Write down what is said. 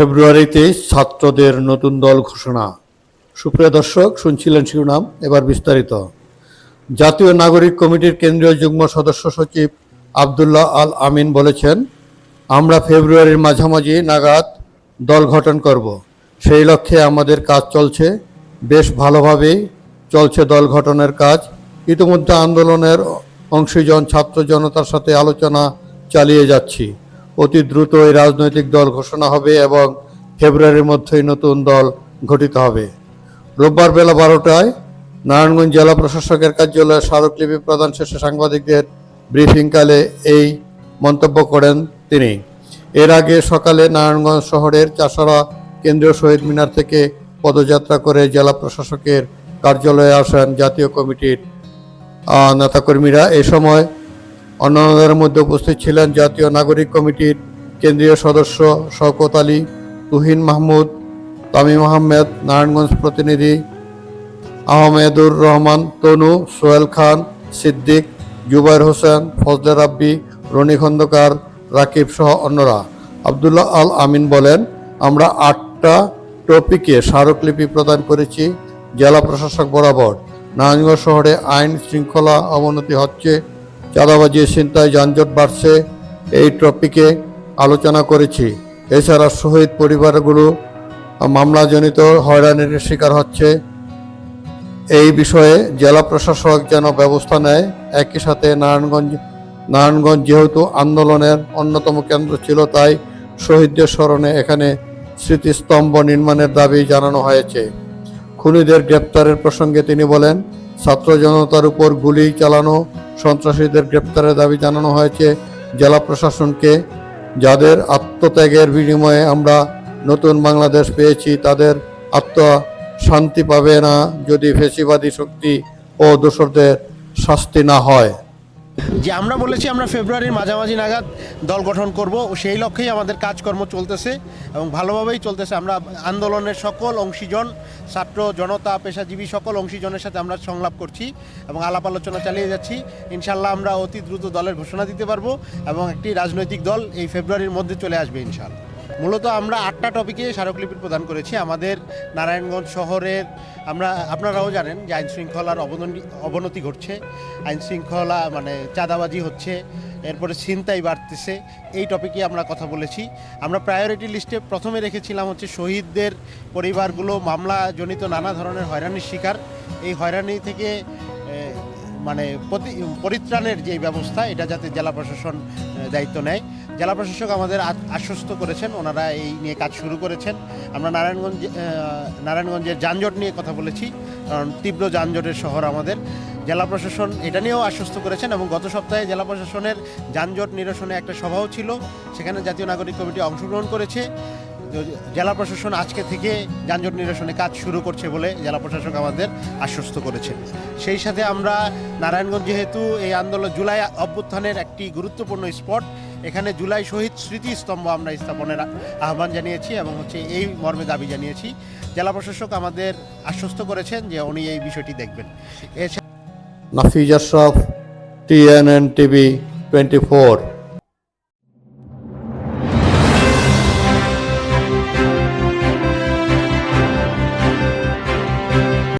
ফেব্রুয়ারিতে ছাত্রদের নতুন দল ঘোষণা। সুপ্রিয় দর্শক, শুনছিলেন শিরোনাম, এবার বিস্তারিত। জাতীয় নাগরিক কমিটির কেন্দ্রীয় যুগ্ম সদস্য সচিব আবদুল্লাহ আল আমিন বলেছেন, আমরা ফেব্রুয়ারির মাঝামাঝি নাগাদ দল গঠন করব। সেই লক্ষ্যে আমাদের কাজ চলছে। বেশ ভালোভাবেই চলছে দল গঠনের কাজ। ইতিমধ্যে আন্দোলনের অংশীজন ছাত্র জনতার সাথে আলোচনা চালিয়ে যাচ্ছি। অতি দ্রুত এই রাজনৈতিক দল ঘোষণা হবে এবং ফেব্রুয়ারির মধ্যেই নতুন দল গঠিত হবে। রোববার বেলা বারোটায় নারায়ণগঞ্জ জেলা প্রশাসকের কার্যালয়ে স্মারকলিপি প্রদান শেষে সাংবাদিকদের ব্রিফিংকালে এই মন্তব্য করেন তিনি। এর আগে সকালে নারায়ণগঞ্জ শহরের চাষারা কেন্দ্রীয় শহীদ মিনার থেকে পদযাত্রা করে জেলা প্রশাসকের কার্যালয়ে আসেন জাতীয় কমিটির নেতাকর্মীরা। এ সময় অন্যান্যদের মধ্যে উপস্থিত ছিলেন জাতীয় নাগরিক কমিটির কেন্দ্রীয় সদস্য শওকত আলী, তুহিন মাহমুদ, তামিম আহমেদ, নারায়ণগঞ্জ প্রতিনিধি, আহমেদুর রহমান, তনু, সোহেল খান, সিদ্দিক, জুবাইর হোসেন, ফজলে রাব্বি, রনি খন্দকার, রাকিব সহ অন্যরা। আবদুল্লাহ আল আমিন বলেন, আমরা আটটা টপিকে স্মারকলিপি প্রদান করেছি, জেলা প্রশাসক বরাবর। নারায়ণগঞ্জ শহরে আইন শৃঙ্খলা অবনতি হচ্ছে চাঁদাবাজি চিন্তায় যানজট বাড়ছে, এই টপিকে আলোচনা করেছি। এছাড়া শহীদ পরিবারগুলো মামলাজনিত হয়রানির শিকার হচ্ছে। এই বিষয়ে জেলা প্রশাসক যেন ব্যবস্থা নেয়, একই সাথে নারায়ণগঞ্জ নারায়ণগঞ্জ যেহেতু আন্দোলনের অন্যতম কেন্দ্র ছিল, তাই শহীদদের স্মরণে এখানে স্মৃতিস্তম্ভ নির্মাণের দাবি জানানো হয়েছে। খুনিদের গ্রেপ্তারের প্রসঙ্গে তিনি বলেন ছাত্র জনতার উপর গুলি চালানো, সন্ত্রাসীদের গ্রেপ্তারের দাবি জানানো হয়েছে জেলা প্রশাসনকে। যাদের আত্মত্যাগের বিনিময়ে আমরা নতুন বাংলাদেশ পেয়েছি, তাদের আত্মা শান্তি পাবে না যদি ফেসিবাদী শক্তি ও দোসরদের শাস্তি না হয়। যে আমরা বলেছি আমরা ফেব্রুয়ারির মাঝামাঝি নাগাদ দল গঠন করব সেই লক্ষ্যেই আমাদের কাজকর্ম চলতেছে এবং ভালোভাবেই চলতেছে। আমরা আন্দোলনের সকল অংশীজন, ছাত্র জনতা, পেশাজীবী সকল অংশীজনের সাথে আমরা সংলাপ করছি এবং আলাপ আলোচনা চালিয়ে যাচ্ছি। ইনশাল্লাহ আমরা অতি দ্রুত দলের ঘোষণা দিতে পারব এবং একটি রাজনৈতিক দল এই ফেব্রুয়ারির মধ্যে চলে আসবে ইনশাল্লাহ মূলত আমরা আটটা টপিকে স্মারকলিপি প্রদান করেছি। আমাদের নারায়ণগঞ্জ শহরের আমরা, আপনারাও জানেন যে আইন শৃঙ্খলার অবনতি অবনতি ঘটছে। আইন শৃঙ্খলা মানে চাঁদাবাজি হচ্ছে, এরপরে ছিনতাই বাড়তেছে। এই টপিকে আমরা কথা বলেছি। আমরা প্রায়োরিটি লিস্টে প্রথমে রেখেছিলাম হচ্ছে শহীদদের পরিবারগুলো, মামলাজনিত নানা ধরনের হয়রানির শিকার। এই হয়রানি থেকে মানে প্রতি পরিত্রাণের যে ব্যবস্থা, এটা যাতে জেলা প্রশাসন দায়িত্ব নেয়। জেলা প্রশাসক আমাদের আশ্বস্ত করেছেন, ওনারা এই নিয়ে কাজ শুরু করেছেন। আমরা নারায়ণগঞ্জ নারায়ণগঞ্জের যানজট নিয়ে কথা বলেছি, কারণ তীব্র যানজটের শহর আমাদের। জেলা প্রশাসন এটা নিয়েও আশ্বস্ত করেছেন এবং গত সপ্তাহে জেলা প্রশাসনের যানজট নিরসনে একটা সভাও ছিল, সেখানে জাতীয় নাগরিক কমিটি অংশগ্রহণ করেছে। জেলা প্রশাসন আজকে থেকে যানজট নিরসনে কাজ শুরু করছে বলে জেলা প্রশাসক আমাদের আশ্বস্ত করেছেন। সেই সাথে আমরা নারায়ণগঞ্জ যেহেতু এই আন্দোলন জুলাই অভ্যুত্থানের একটি গুরুত্বপূর্ণ স্পট, এখানে জুলাই শহীদ স্মৃতিস্তম্ভ আমরা স্থাপনের আহ্বান জানিয়েছি এবং হচ্ছে এই মর্মে দাবি জানিয়েছি। জেলা প্রশাসক আমাদের আশ্বস্ত করেছেন যে উনি এই বিষয়টি দেখবেন। এছাড়া Nafiz Ashraf TNN TV twenty four